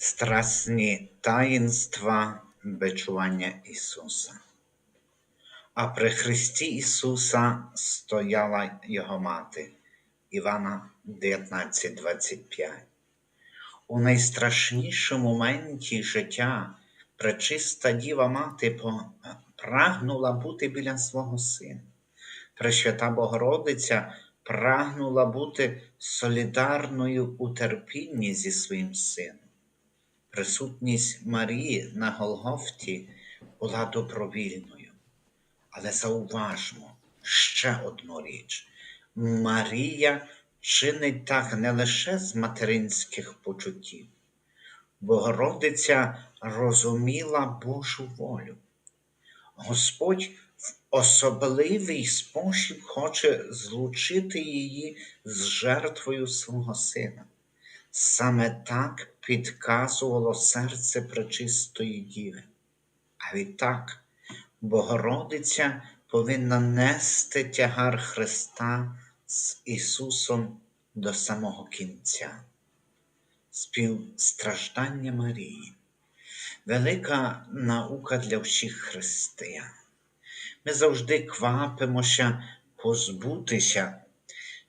страсні таїнства бичування Ісуса. А при Христі Ісуса стояла Його мати Івана 19:25. У найстрашнішому моменті життя пречиста Діва Мати прагнула бути біля свого сина. Пресвята Богородиця прагнула бути солідарною у терпінні зі своїм сином. Присутність Марії на Голгофті була добровільною. Але зауважмо ще одну річ. Марія чинить так не лише з материнських почуттів. Богородиця розуміла Божу волю. Господь в особливий спосіб хоче злучити її з жертвою свого сина. Саме так підказувало серце пречистої Діви. А відтак Богородиця повинна нести тягар Христа з Ісусом до самого кінця. Співстраждання Марії. Велика наука для всіх християн. Ми завжди квапимося позбутися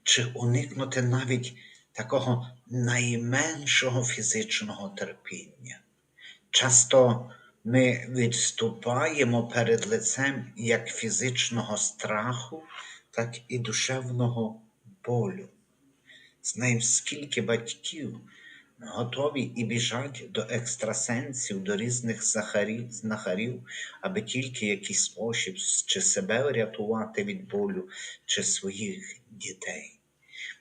чи уникнути навіть такого найменшого фізичного терпіння. Часто ми відступаємо перед лицем як фізичного страху, так і душевного болю. Знаємо, скільки батьків готові і біжать до екстрасенсів, до різних знахарів, знахарів, аби тільки якийсь спосіб чи себе врятувати від болю, чи своїх дітей.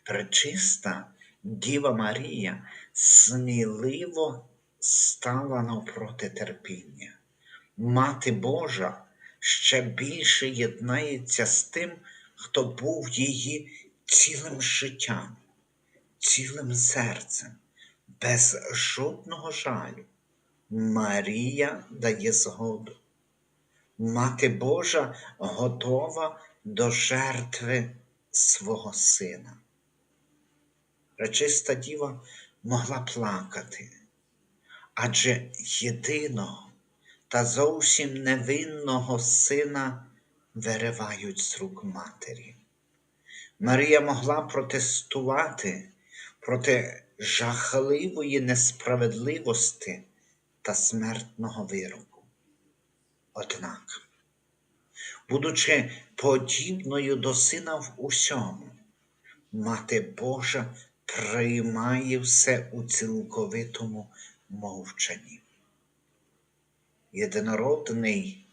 Пречиста Діва Марія сміливо стала навпроти терпіння. Мати Божа ще більше єднається з тим, хто був її цілим життям, цілим серцем, без жодного жалю. Марія дає згоду. Мати Божа готова до жертви свого сина. Речиста діва могла плакати, адже єдиного та зовсім невинного сина виривають з рук матері. Марія могла протестувати проти жахливої несправедливості та смертного вироку. Однак, будучи подібною до сина в усьому, Мати Божа приймає все у цілковитому мовчанні. Єдинородний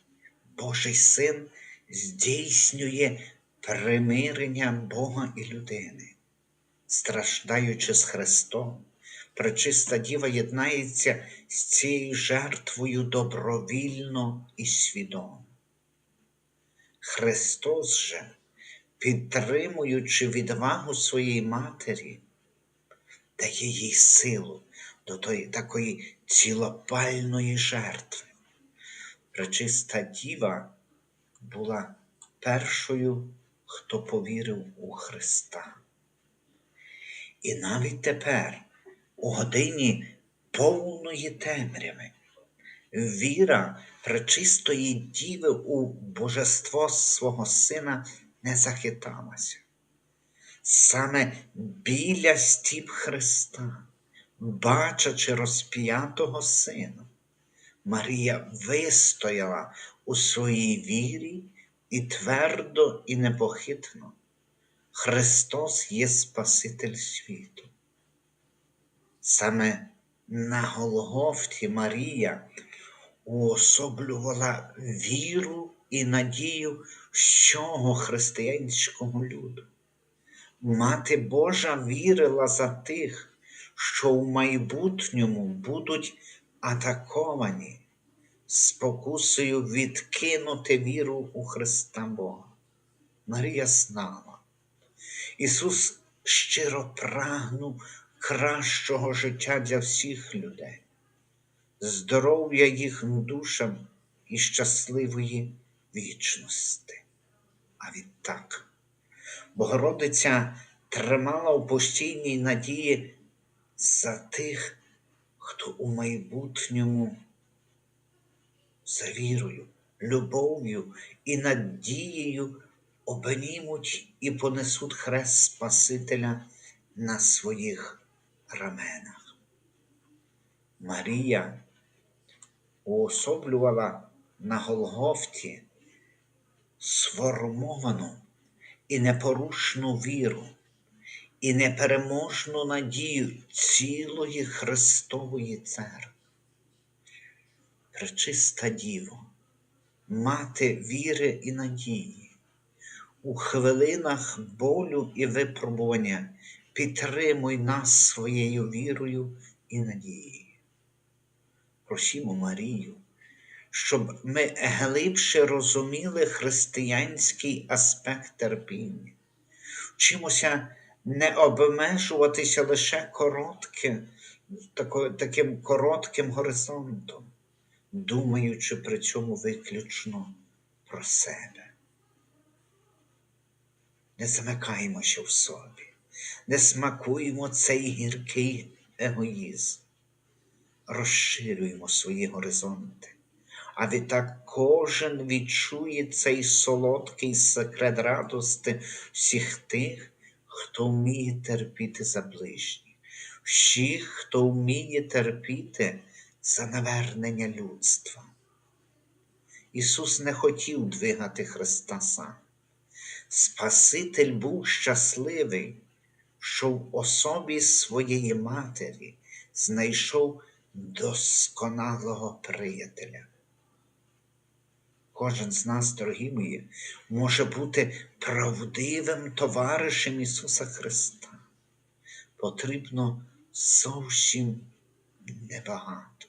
Божий Син здійснює примирення Бога і людини. Страждаючи з Христом, пречиста Діва єднається з цією жертвою добровільно і свідомо. Христос же, підтримуючи відвагу своєї матері, дає їй силу до тої, такої цілопальної жертви. Пречиста Діва була першою, хто повірив у Христа. І навіть тепер, у годині повної темряви, віра пречистої діви у божество свого сина не захиталася. Саме біля стіп Христа, бачачи розп'ятого сина, Марія вистояла у своїй вірі і твердо і непохитно. Христос є Спаситель світу. Саме на Голгофті Марія уособлювала віру і надію всього християнського люду. Мати Божа вірила за тих, що в майбутньому будуть атаковані спокусою відкинути віру у Христа Бога. Марія знала. Ісус щиро прагнув кращого життя для всіх людей, здоров'я їхнім душам і щасливої вічності. А відтак, Богородиця тримала у постійній надії за тих, хто у майбутньому за вірою, любов'ю і надією обнімуть і понесуть хрест Спасителя на своїх раменах. Марія уособлювала на Голгофті сформовану і непорушну віру, і непереможну надію цілої Христової церкви. Пречиста Діво, мати віри і надії, у хвилинах болю і випробування підтримуй нас своєю вірою і надією. Просімо Марію, щоб ми глибше розуміли християнський аспект терпіння, вчимося не обмежуватися лише коротким, таким коротким горизонтом, думаючи при цьому виключно про себе. Не замикаємося в собі, не смакуємо цей гіркий егоїзм, розширюємо свої горизонти. А відтак кожен відчує цей солодкий секрет радости всіх тих, хто вміє терпіти за ближніх, всіх, хто вміє терпіти за навернення людства. Ісус не хотів двигати Христа сам. Спаситель був щасливий, що в особі своєї матері знайшов досконалого приятеля. Кожен з нас, дорогі мої, може бути правдивим товаришем Ісуса Христа. Потрібно зовсім небагато.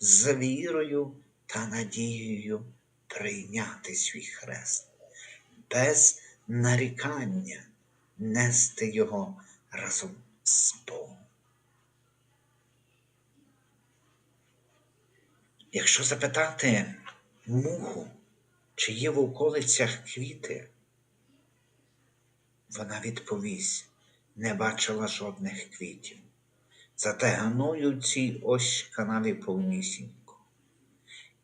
З вірою та надією прийняти свій хрест, без нарікання нести його разом з Богом. Якщо запитати муху, чи є в околицях квіти, вона відповість, не бачила жодних квітів. Зате ганою цій ось канаві повнісінько.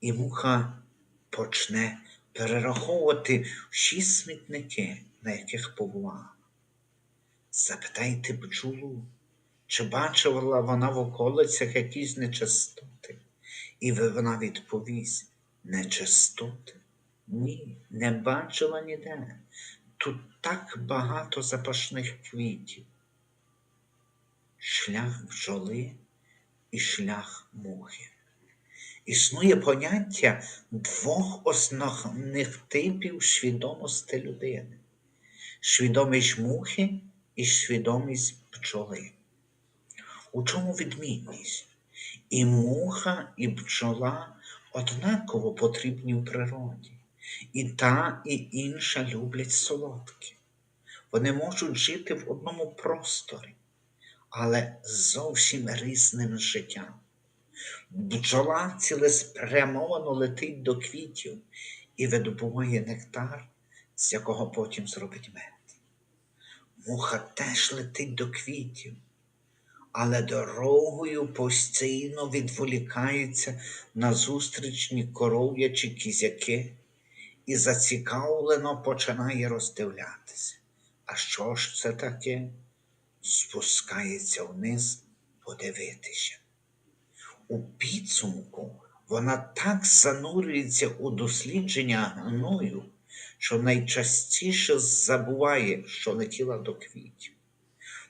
І муха почне перераховувати всі смітники, на яких побувала. Запитайте бджолу, чи бачила вона в околицях якісь нечистоти, і вона відповість, нечистоти? Ні, не бачила ніде. Тут так багато запашних квітів. Шлях бджоли і шлях мухи. Існує поняття двох основних типів свідомості людини: свідомість мухи і свідомість бджоли. У чому відмінність? І муха, і бджола однаково потрібні в природі. І та, і інша люблять солодке. Вони можуть жити в одному просторі, але зовсім різним життям. Бджола цілеспрямовано летить до квітів і видобуває нектар, з якого потім зробить мед. Муха теж летить до квітів, але дорогою постійно відволікається на зустрічні коров'ячі кізяки і зацікавлено починає роздивлятися. А що ж це таке? Спускається вниз подивитися. У підсумку вона так занурюється у дослідження гною, що найчастіше забуває, що летіла до квітів.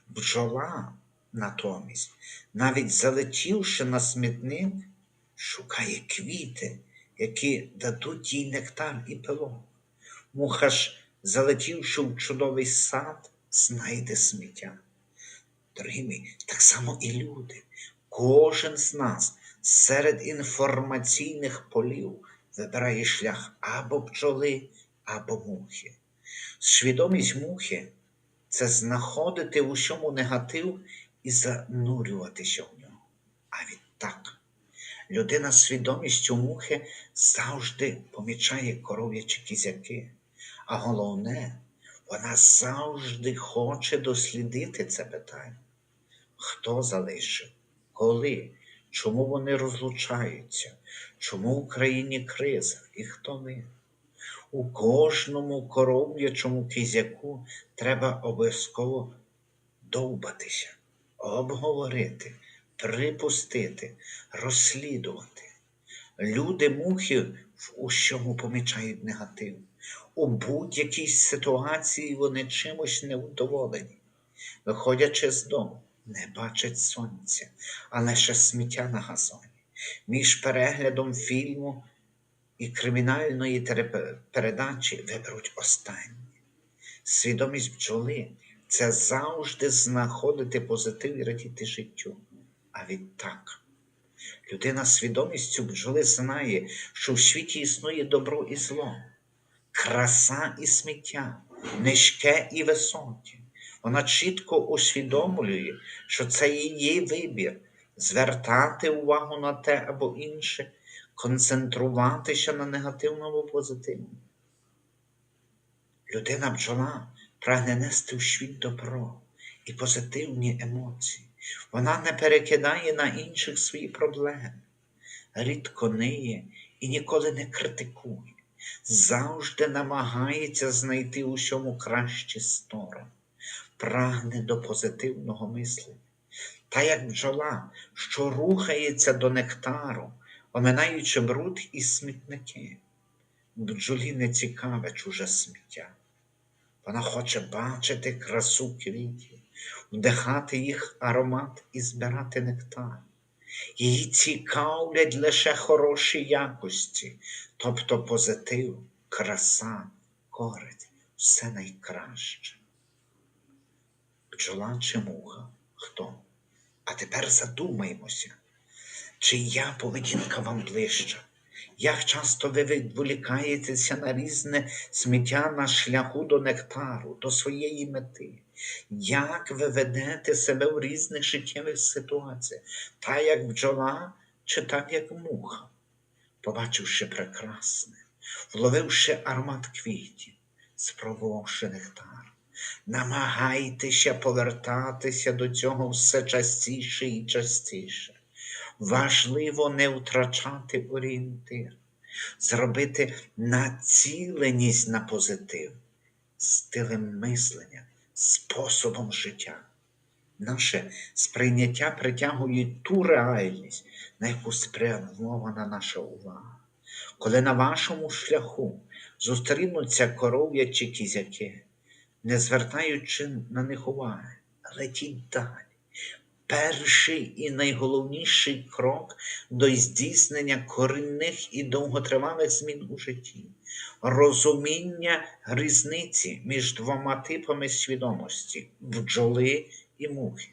Бджола натомість, навіть залетівши на смітник, шукає квіти, які дадуть їй нектар і пилок. Муха ж, залетівши в чудовий сад, знайде сміття. Дорогі мої, так само і люди. Кожен з нас серед інформаційних полів вибирає шлях або бджоли, або мухи. Свідомість мухи це знаходити в усьому негатив і занурюватися в нього. А відтак, людина свідомістю мухи завжди помічає коров'ячі кізяки, а головне, вона завжди хоче дослідити це питання. Хто залишив Коли? Чому вони розлучаються? Чому в Україні криза? І хто ми? У кожному коров'ячому кізяку треба обов'язково довбатися, обговорити, припустити, розслідувати. Люди мухи в усьому помічають негатив. У будь-якій ситуації вони чимось невдоволені. Виходячи з дому, не бачать сонця, а лише сміття на газоні. Між переглядом фільму і кримінальної передачі виберуть останнє. Свідомість бджоли це завжди знаходити позитив і радіти життю. А відтак, людина свідомістю бджоли знає, що в світі існує добро і зло, краса і сміття, низьке і високе. Вона чітко усвідомлює, що це її вибір звертати увагу на те або інше, концентруватися на негативному позитивному. Людина бджола прагне нести в світ добро і позитивні емоції. Вона не перекидає на інших свої проблеми, рідко ниє і ніколи не критикує, завжди намагається знайти у всьому кращі сторони, прагне до позитивного мислення. Та як бджола, що рухається до нектару, оминаючи бруд і смітники. Бджолі не цікаве чуже сміття. Вона хоче бачити красу квітів, вдихати їх аромат і збирати нектар. Її цікавлять лише хороші якості, тобто позитив, краса, користь, все найкраще. Бджола чи муха? Хто? А тепер задумаймося, чия поведінка вам ближча. Як часто ви відволікаєтеся на різне сміття на шляху до нектару, до своєї мети? Як ви ведете себе в різних життєвих ситуаціях, та як бджола чи так як муха, побачивши прекрасне, вловивши аромат квітів, спробувавши нектар, намагайтеся повертатися до цього все частіше і частіше. Важливо не втрачати орієнтир, зробити націленість на позитив, стилем мислення, способом життя. Наше сприйняття притягує ту реальність, на яку спрямована наша увага. Коли на вашому шляху зустрінуться коров'ячі кізяки, не звертаючи на них уваги, летіть далі перший і найголовніший крок до здійснення корінних і довготривалих змін у житті, розуміння різниці між двома типами свідомості бджоли і мухи.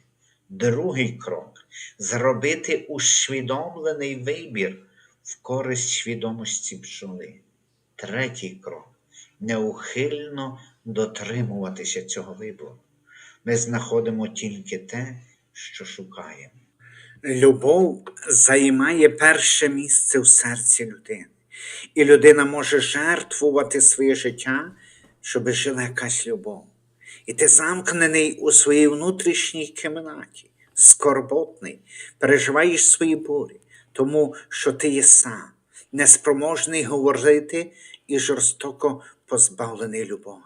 Другий крок зробити усвідомлений вибір в користь свідомості бджоли. Третій крок неухильно дотримуватися цього вибору. Ми знаходимо тільки те, що шукаємо. Любов займає перше місце в серці людини, і людина може жертвувати своє життя, щоб жила якась любов. І ти замкнений у своїй внутрішній кімнаті, скорботний, переживаєш свої болі, тому що ти є сам, неспроможний говорити і жорстоко позбавлений любові.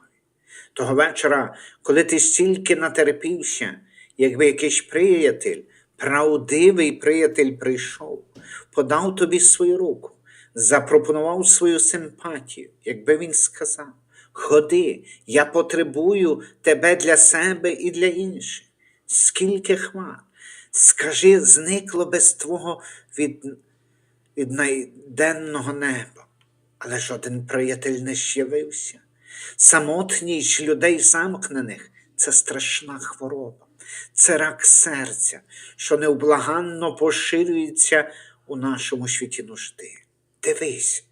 Того вечора, коли ти стільки натерпівся, якби якийсь приятель, правдивий приятель прийшов, подав тобі свою руку, запропонував свою симпатію, якби він сказав: Ходи, я потребую тебе для себе і для інших. Скільки хват, скажи, зникло без твого від, від найденного неба, але жоден приятель не з'явився. Самотність людей замкнених це страшна хвороба, це рак серця, що невблаганно поширюється у нашому світі нужди. Дивись,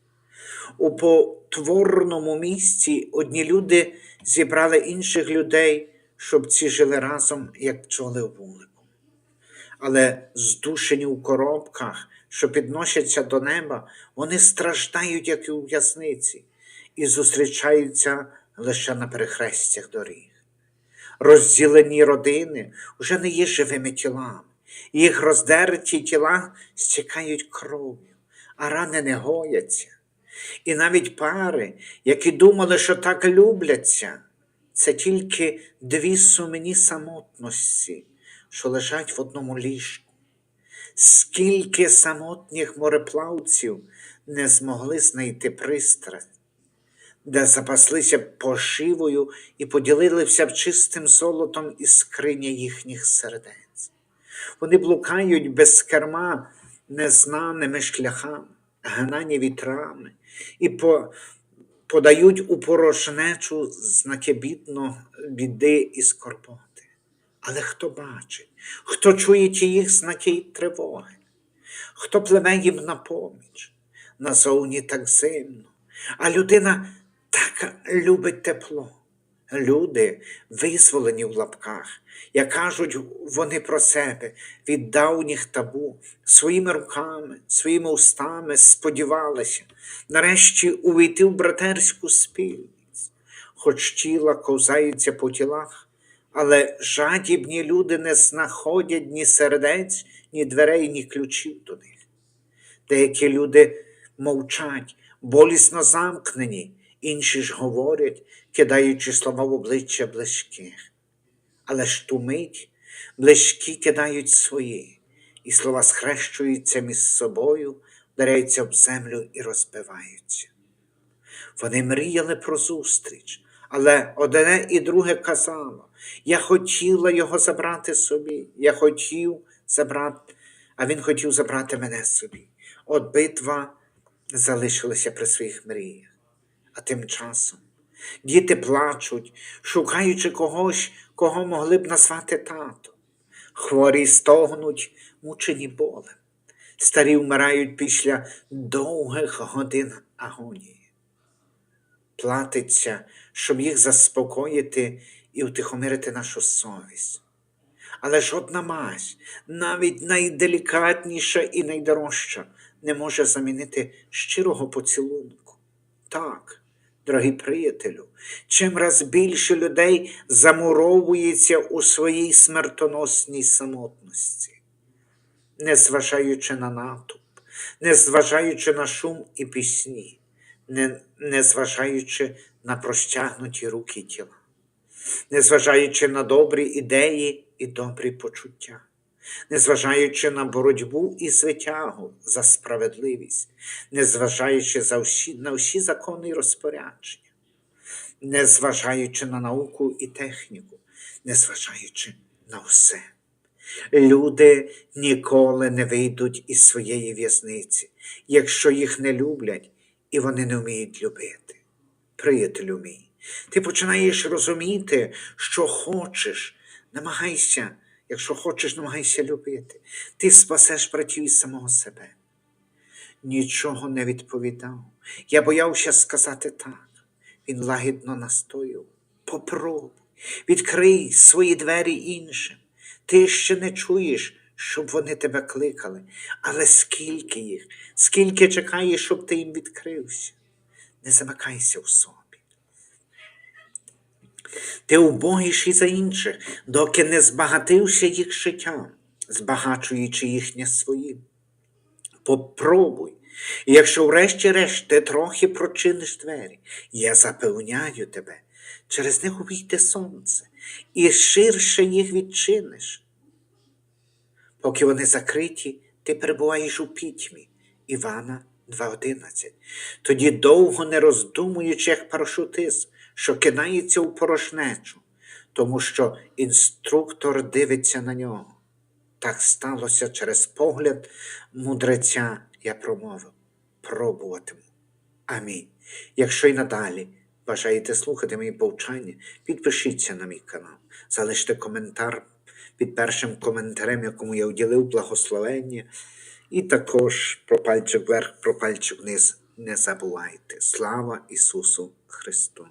у потворному місті одні люди зібрали інших людей, щоб ці жили разом, як пчоли в вулику. Але здушені у коробках, що підносяться до неба, вони страждають, як і у в'язниці, і зустрічаються лише на перехрестях доріг. Розділені родини вже не є живими тілами, Їх роздерті тіла стікають кров'ю, а рани не гояться. І навіть пари, які думали, що так любляться, це тільки дві сумні самотності, що лежать в одному ліжку. Скільки самотніх мореплавців не змогли знайти пристрасть, де запаслися пошивою і поділилися чистим золотом із скриня їхніх сердець. Вони блукають без керма незнаними шляхами, гнані вітрами, і по, подають у порожнечу знаки бідно, біди і скорботи. Але хто бачить, хто чує їх знаки й тривоги, хто пливе їм на поміч, назовні так зимно, а людина так любить тепло. Люди, визволені в лапках, як кажуть вони про себе від давніх табу, своїми руками, своїми устами сподівалися нарешті увійти в братерську спільність, хоч тіла ковзаються по тілах, але жадібні люди не знаходять ні сердець, ні дверей, ні ключів до них. Деякі люди мовчать, болісно замкнені, інші ж говорять, кидаючи слова в обличчя близьких. Але ж ту мить близькі кидають свої, і слова схрещуються між собою, вдаряються об землю і розбиваються. Вони мріяли про зустріч, але одне і друге казало: я хотіла його забрати собі, я хотів забрати, а він хотів забрати мене собі. От битва залишилася при своїх мріях. А тим часом діти плачуть, шукаючи когось, кого могли б назвати тато. Хворі стогнуть, мучені болем. Старі вмирають після довгих годин агонії. Платиться, щоб їх заспокоїти і утихомирити нашу совість. Але жодна мазь, навіть найделікатніша і найдорожча, не може замінити щирого поцілунку. Так, дорогий приятелю, чим раз більше людей замуровується у своїй смертоносній самотності, не зважаючи на натовп, не зважаючи на шум і пісні, не, не на простягнуті руки тіла, незважаючи на добрі ідеї і добрі почуття, незважаючи на боротьбу і звитягу за справедливість, незважаючи за всі, на всі закони і розпорядження, незважаючи на науку і техніку, незважаючи на все. Люди ніколи не вийдуть із своєї в'язниці, якщо їх не люблять і вони не вміють любити. Приятелю мій, ти починаєш розуміти, що хочеш, намагайся, якщо хочеш, намагайся любити. Ти спасеш братів із самого себе. Нічого не відповідав. Я боявся сказати так. Він лагідно настояв. Попробуй, відкрий свої двері іншим. Ти ще не чуєш, щоб вони тебе кликали, але скільки їх, скільки чекаєш, щоб ти їм відкрився. Не замикайся в собі. Ти убогіший за інших, доки не збагатився їх життям, збагачуючи їхнє своїм. Попробуй. Якщо врешті-решт ти трохи прочиниш двері, я запевняю тебе, через них увійде сонце, і ширше їх відчиниш. Поки вони закриті, ти перебуваєш у пітьмі. Івана 2.11. Тоді довго не роздумуючи, як парашутист, що кидається у порожнечу, тому що інструктор дивиться на нього. Так сталося через погляд мудреця, я промовив, пробуватиму. Амінь. Якщо й надалі бажаєте слухати мої повчання, підпишіться на мій канал, залиште коментар під першим коментарем, якому я уділив благословення, і також про пальчик вверх, про пальчик вниз не забувайте. Слава Ісусу Христу!